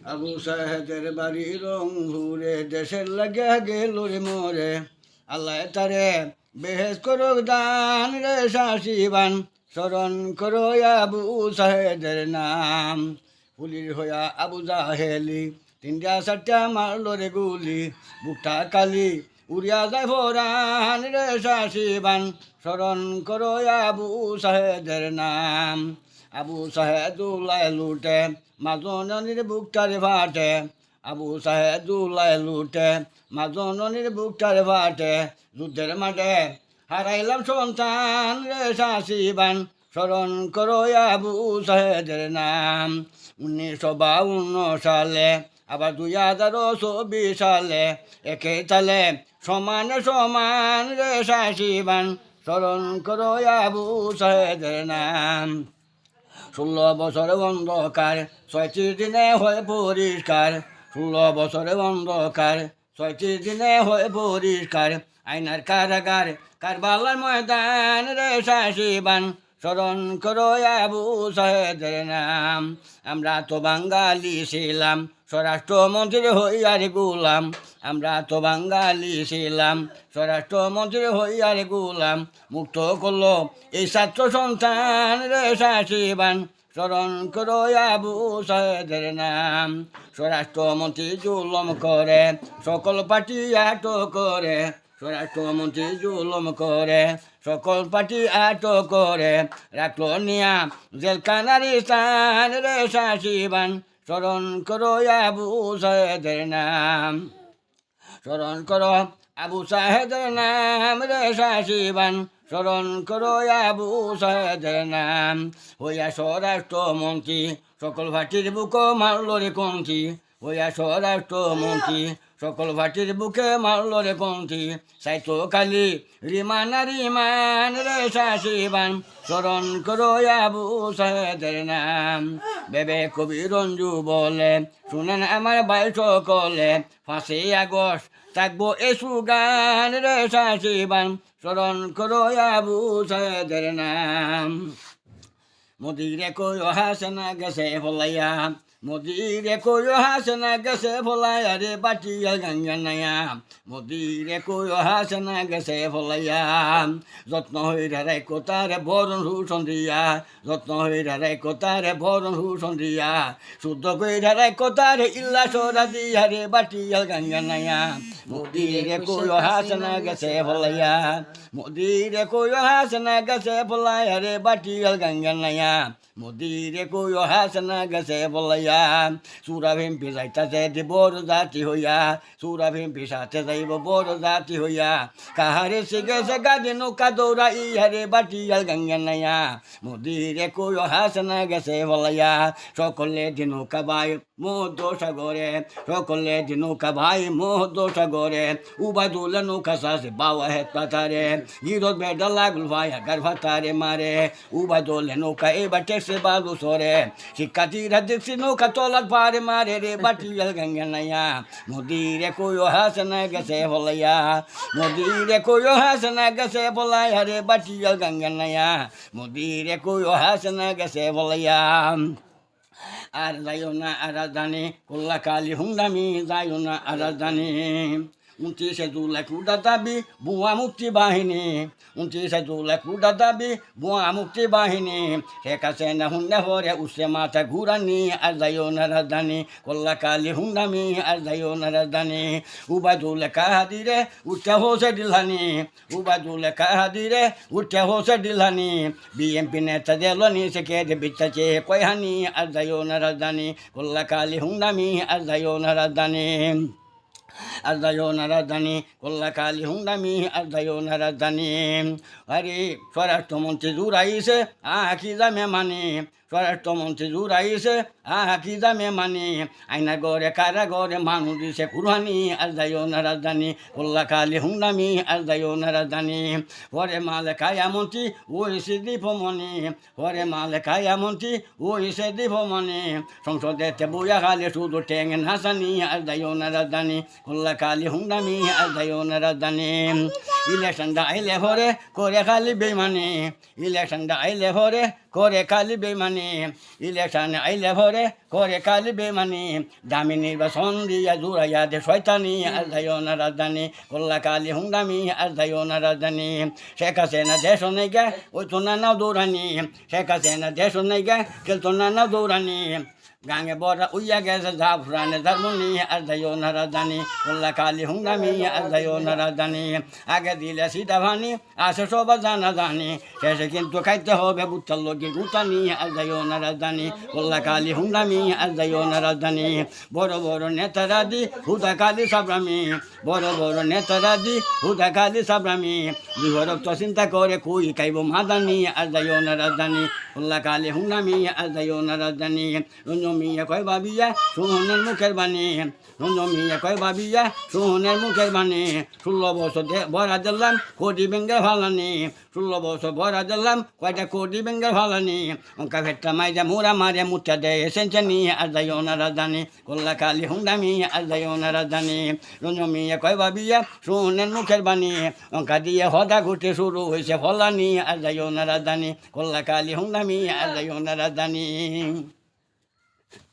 আবু সাহেদের বাড়ি রংপুরে দেশের লাগে গেল রে মরে। আল্লাহ তারে বেহেস করো দান রে শাসিবান স্মরণ করো আবু সাহেদের নাম। পুলির হইয়া আবু জাহেলি, তিনটা চারটা মারলো রে গুলি। বুকটা কালি, উড়িয়া যায় ভরান রে শাসিবান স্মরণ করো আবু সাহেদের নাম। আবু সাহেদুল্লাহ লুটে মাজননির বুকটারে ভাটে আবু সাহেদুল্লাহ লুটে মাজননির বুকটারে ভাটে যুদ্ধের মাঠে। হারাইলাম সন্তান রে শাসিবান স্মরণ করো আবু সাহেদের নাম। উনিশশো বাউন্ন সালে, আবার দুই হাজার চব্বিশ সালে, একে তালে সমান সমান রে শাসিবান স্মরণ করো আবু সাহেদের নাম। ষোলো বছরে অন্ধকার ছয়ত্রিশ দিনে হয়ে পরিষ্কার। ষোলো বছরে অন্ধকার ছয়ত্রিশ দিনে হয়ে পরিষ্কার। আইনার কারাগার, কারবালার ময়দান রে শাসিবান। স্মরণ করো আবু সাহেদের নাম। আমরা তো বাঙালি ছিলাম স্বরাষ্ট্রমন্ত্রী হইয়ার গুলাম। আমরা তো বাঙালি ছিলাম স্বরাষ্ট্রমন্ত্রী হইয়ার গুলাম। মুক্ত করল এই ছাত্র সন্তান রে শাসিবান স্মরণ করো আবু সাহেদের নাম। স্বরাষ্ট্রমন্ত্রী জুলম করে, সকল পার্টি আটক করে। স্বরাষ্ট্রমন্ত্রী জুলম করে, সকল পার্টি আটক করে। রাখল নিয়া জেলখানারি স্থান রে শাসিবান স্মরণ করো আবু সাহেদের নাম। স্মরণ করো আবু সাহেদের নাম রে শাসিবান স্মরণ করো আবু সাহেদের নাম। হইয়া স্বরাষ্ট্রমন্ত্রী সকল ভাটির বুক মারল রে কঞ্চি হইয়া স্বরাষ্ট্রমন্ত্রী সকল ভাটির বুকে মারল রে কঞ্চি সাইতো কালি রিমানা রিমান রে শাসিবান স্মরণ করো আবু সাহেদের নাম। বেবে কবি রঞ্জু বলে, শুনেন আমার ভাই সকলে, ফাঁসি আগস্ট, থাকব এসু গান রে শাসিবান স্মরণ করো আবু সাহেদের নাম। মোদিরে কই হাসনা গেছে ফলাইয়া মোদিরে কই হাসনা গেছে ফলাইয়া রে বাটিয়া গঙ্গানায়া মোদিরে কই হাসনা গেছে ফলাইয়া যত্ন হইরা রে কোতারে বরণ হুসন দিয়া। যত্ন হইরা রে কোতারে বরণ হুসন দিয়া। শুদ্ধ কইরা রে কোতারে ইল্লা সরা দিয়া রে বাটিয়া গঙ্গানায়া মোদিরে কই হাসনা গেছে ফলাইয়া মোদিরে কই হাসনা গেছে ফলাইয়া রে বাটিয়া গঙ্গানায়া মোদিরে কই হাসনা গেছে বলাইয়া সুরা ভেম্পি যাইতাছে যে বড় জাতি হইয়া সুরা ভেম্পি সাথে যাইব বড় জাতি হইয়া কাহারে শিখেছে গাদি নৌকা দৌড়া ইহারে বাটিয়াল গঙ্গা নাইয়া মোদিরে কই হাসনা গেছে বলাইয়া সকলে যে নৌকা বাই মোদ সাগরে সকলে যে নৌকা ভাই মোদ সাগরে উবাদুল নৌকা সাসে বাবা হে তাতারে গিরত বেডা লাগল ভাই আগার ভাতারে মারে উবাদুল নৌকা এবার টেসে বালু সরে শিক্ষার্থীরা দেখছি নৌকা তলার পারে মারে রে বাটিয়াল গঙ্গা নাইয়া নদীরে কইও হাসনা গেছে বলাইয়া নদীরে কইও হাসনা গেছে বলাইয়া রে বাটিয়াল গঙ্গা নাইয়া নদীরে কইও হাসনা গেছে বলাইয়া আর যাইও না আরাধানে কল্লা কালী হুন্ডামি যাইও না আরাধানে। উনত্রিশে জুলাই কুড়া দাবি বুয়া মুক্তি বাহিনী উনত্রিশে জুলাই কুড়া দাবি বুয়া মুক্তি বাহিনী শেখ হাসিনা হুন্ডা হরে উসে মাথা ঘুরানি আর যাইও না রাজধানী কল্লা কালী হুন্ডামি আর যাইও না রাজধানী উবাদুল কাহাদিরে উঠে হোসে ডিলানি উবাদুল কাহাদিরে উঠে হোসে ডিলানি বিএমপি নেতা দেলনি সে কে দে বিচ্ছাচে কয়হানি আর যাইও না রাজধানী কল্লা কালী হুন্ডামি আর যাইও না রাজধানী আর যাইও না রাজধানী কল্লা কালী হুন্ডামি আর যাইও না রাজধানী আরে স্বরাষ্ট্রমন্ত্রী জুড়াইছে আখি জামে মানে। স্বরাষ্ট্রমন্ত্রী জুড়াইছে আখি জামে মানে। আইনা গড়ে কারা গড়ে মানুষ দিছে কুরহানি আর যাইও না রাজধানী কল্লা কালী হুন্ডামি আর যাইও না রাজধানী পরে মালে কায়া মন্ত্রী ওই দীপমণি। পরে মালে কায়া মন্ত্রী ওই সে দীপমণি। সংসদেতে বইয়া খালে শুধু টেঙ্গেন হাসানি আর যাইও না রাজধানী কল্লা কালী হুন্ডামি আর যাইও না রাজধানী ইলেকশনটা আইলে ভরে করে খালি বেমানি ইলেকশনটা আইলে ভরে করে খালি বেমানি ইলেকশন আইলে ভরে করে খালি বেমানি দামি নির্বাচন দিয়া জুড়াইয়া দে শয়তানি আর যাইও না রাজধানী কল্লা কালি হুঙ্গামি আর যাইও না রাজধানী শেখ হাসিনা দেশ গে ওই তো না দৌড়ানি। শেখ হাসিনা দেশ নেই গে খেলতো না দৌড়ানি। গাঙে বড় উইয়া গেছে যা ফুরানে ধর্মনি আর যাইও না রাজধানী কল্লা কালি হুঙ্গামি আর যাইও না রাজধানী আগে দিলে সীতা ভানি আসে সবার জানা জানি শেষে কিন্তু খাইতে হবে বুত্তার লোকে গুতানি আর যাইও না রাজধানী কল্লা কালি হুঙ্গামি আর যাইও না রাজধানী বড় বড় নেতারা দি হুদা কালি সাবরামি বড় বড় নেতারা দি হুদা কালি সাবরামি বিভরক্ত চিন্তা করে কুই খাইব মাদানি আর যাইও না রাজধানী কল্লা কালি হুঙ্গামি আর যাইও না রাজধানী রঞ্জমিয়া কয় বাবিয়া সুহনের মুখের বাণী রঞ্জমিয়া কয় বাবিয়া সুহনের মুখের বাণী ষোলো বছর ভরা দিলাম কোটি বেঙ্গে ভালানি ষোলো বছর ভরা দিলাম কয়টা কোটি বেঙ্গে ভালানি অঙ্কা ভেট্টা মাইজা মোরা মারে মুঠা দেয় এসেছে নি আর যাইও না রাজধানী কল্লা কালি হুন্ডামি আর যাইও না রাজধানী রঞ্জমিয়া কয় বাবিয়া সুহনের মুখের বাণী অঙ্কা দিয়ে হদা ঘুটে শুরু হয়েছে ফলানি আর যাইও না রাজধানী হুন্ডামি আর যাইও না রাজধানী